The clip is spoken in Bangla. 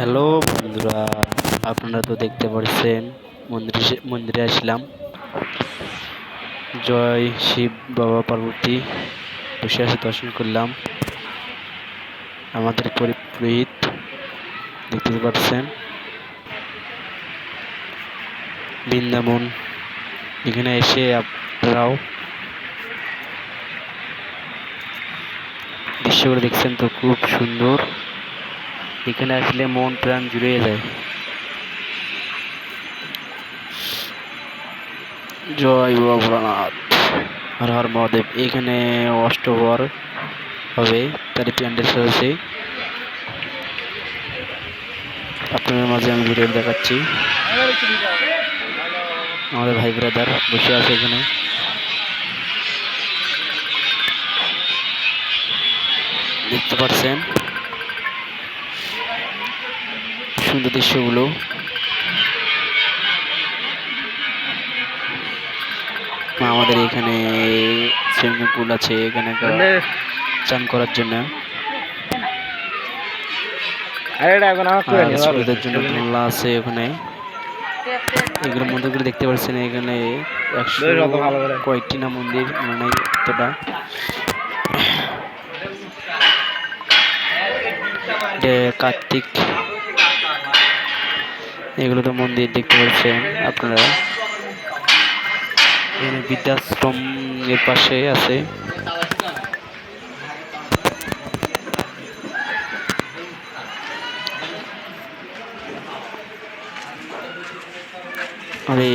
হ্যালো বন্ধুরা, আপনারা তো দেখতে পাচ্ছেন মন্দিরে মন্দিরে আসলাম। জয় শিব বাবা পার্বতী, বসে আসে দর্শন করলাম। আমাদের পরি- পুরোহিত দেখতে পাচ্ছেন বৃন্দাবন, এখানে এসে আপনারাও দৃশ্যগুলো দেখছেন তো, খুব সুন্দর। এখানে আসলে মন প্রাণ জুড়িয়ে যায়। জয় ভোলানাথ। হর হর মহাদেব। এখানে অষ্টভর হবে, তারই প্যান্ডেল হয়েছে আপনাদের মাঝে আমি ভিডিও দেখাচ্ছি। আমাদের ভাই ব্রাদার বসে আছে এখানে। দেখতে পাচ্ছেন সুন্দর দৃশ্যগুলো। আমাদের এখানে সুইমিং পুল আছে এখানে চান করার জন্য। ছোটদের জন্য দোলনা আছে ওখানে এগুলো মন্দিরগুলো দেখতে পাচ্ছেন এখানে একশো। কয়েকটি না মন্দির মানে এতটা। কার্তিক এগুলো তো মন্দির দেখতে পাচ্ছেন আপনারা। এখানে বৃদ্ধাশ্রম এর পাশে আছে। আরে